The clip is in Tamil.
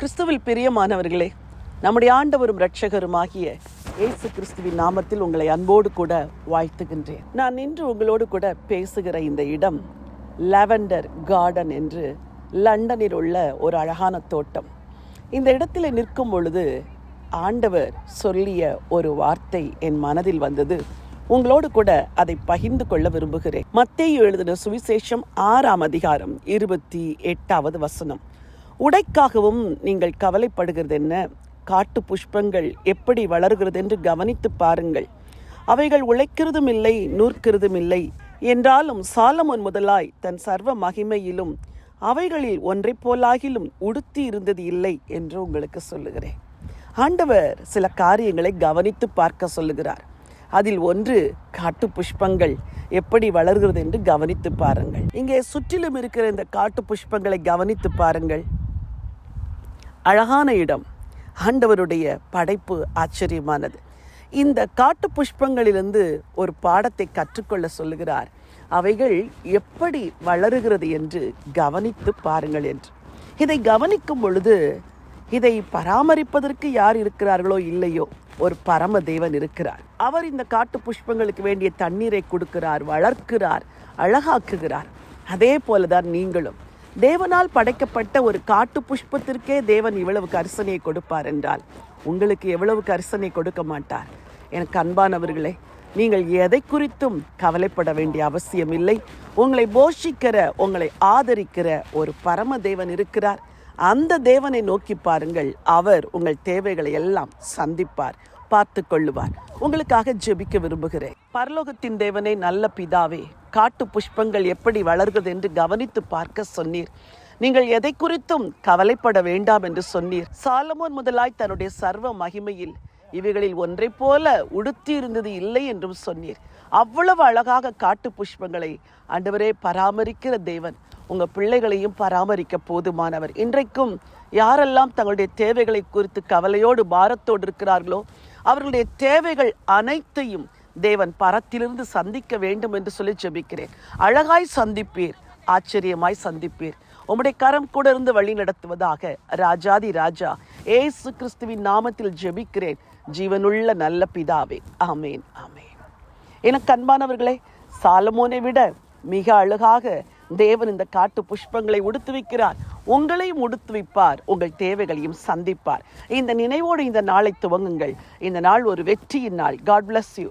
கிறிஸ்துவில் பிரியமானவர்களே நம்முடைய ஆண்டவரும் இரட்சகருமாகிய இயேசு கிறிஸ்துவின் நாமத்தில் உங்களை அன்போடு கூட வாழ்த்துகின்றேன். நான் இன்று உங்களோடு கூட பேசுகிற இந்த இடம் லாவெண்டர் கார்டன் என்று லண்டனில் உள்ள ஒரு அழகான தோட்டம். இந்த இடத்தில் நிற்கும் பொழுது ஆண்டவர் சொல்லிய ஒரு வார்த்தை என் மனதில் வந்தது. உங்களோடு கூட அதை பகிர்ந்து கொள்ள விரும்புகிறேன். மத்தேயு எழுதின சுவிசேஷம் ஆறாம் அதிகாரம் இருபத்தி எட்டாவது வசனம். உடைக்காகவும் நீங்கள் கவலைப்படுகிறது என்ன? காட்டு புஷ்பங்கள் எப்படி வளர்கிறது என்று கவனித்து பாருங்கள். அவைகள் உழைக்கிறதும் இல்லை நூற்கிறதும் இல்லை. என்றாலும் சாலமோன் முதலாய் தன் சர்வ மகிமையிலும் அவைகளில் ஒன்றைப் போலாகிலும் உடுத்தி இருந்தது இல்லை என்று உங்களுக்கு சொல்லுகிறேன். ஆண்டவர் சில காரியங்களை கவனித்து பார்க்க சொல்லுகிறார். அதில் ஒன்று காட்டு புஷ்பங்கள் எப்படி வளர்கிறது என்று கவனித்து பாருங்கள். இங்கே சுற்றிலும் இருக்கிற இந்த காட்டு புஷ்பங்களை கவனித்து பாருங்கள். அழகான இடம். ஆண்டவருடைய படைப்பு ஆச்சரியமானது. இந்த காட்டு புஷ்பங்களிலிருந்து ஒரு பாடத்தை கற்றுக்கொள்ள சொல்லுகிறார். அவைகள் எப்படி வளருகிறது என்று கவனித்து பாருங்கள் என்று. இதை கவனிக்கும் பொழுது இதை பராமரிப்பதற்கு யார் இருக்கிறார்களோ இல்லையோ ஒரு பரம தேவன் இருக்கிறார். அவர் இந்த காட்டு புஷ்பங்களுக்கு வேண்டிய தண்ணீரை கொடுக்கிறார் வளர்க்கிறார் அழகாக்குகிறார். அதே போலதான் நீங்களும். தேவனால் படைக்கப்பட்ட ஒரு காட்டு புஷ்பத்திற்கே தேவன் இவ்வளவு கரிசனையை கொடுப்பார் என்றால் உங்களுக்கு எவ்வளவு கரிசனை கொடுக்க மாட்டார்? எனக்கு அன்பானவர்களே நீங்கள் எதை குறித்தும் கவலைப்பட வேண்டிய அவசியம் இல்லை. உங்களை போஷிக்கிற உங்களை ஆதரிக்கிற ஒரு பரம தேவன் இருக்கிறார். அந்த தேவனை நோக்கி பாருங்கள் அவர் உங்கள் தேவைகளை எல்லாம் சந்திப்பார் பார்த்து கொள்ளுவார். உங்களுக்காக ஜெபிக்க விரும்புகிறேன். பரலோகத்தின் தேவனே நல்ல பிதாவே காட்டு புஷ்பங்கள் எப்படி வளர்கிறது என்று கவனித்து பார்க்க சொன்னீர். நீங்கள் எதை குறித்தும் கவலைப்பட வேண்டாம் என்று சொன்னீர். சாலமோன் முதலாய் தன்னுடைய சர்வ மகிமையில் இவைகளில் ஒன்றைப் போல உடுத்தி இருந்தது இல்லை என்றும் சொன்னீர். அவ்வளவு அழகாக காட்டு புஷ்பங்களை ஆண்டவரே பராமரிக்கிற தேவன் உங்க பிள்ளைகளையும் பராமரிக்க போதுமானவர். இன்றைக்கும் யாரெல்லாம் தங்களுடைய தேவைகளை குறித்து கவலையோடு பாரத்தோடு இருக்கிறார்களோ அவர்களுடைய தேவைகள் அனைத்தையும் தேவன் பரத்திலிருந்து சந்திக்க வேண்டும் என்று சொல்லி ஜெபிக்கிறேன். அழகாய் சந்திப்பீர் ஆச்சரியமாய் சந்திப்பீர். உம்முடைய கரம் கூட இருந்து வழி நடத்துவதாக ராஜாதி ராஜா ஏசு கிறிஸ்துவின் நாமத்தில் ஜெபிக்கிறேன். ஜீவனுள்ள நல்ல பிதாவே ஆமேன் ஆமேன். எனக்கு அன்பானவர்களே சாலமோனை விட மிக அழகாக தேவன் இந்த காட்டு புஷ்பங்களை உடுத்து வைக்கிறார். உங்களையும் உடுத்து வைப்பார் உங்கள் தேவைகளையும் சந்திப்பார். இந்த நினைவோடு இந்த நாளை துவங்குங்கள். இந்த நாள் ஒரு வெற்றியின் நாள். God bless you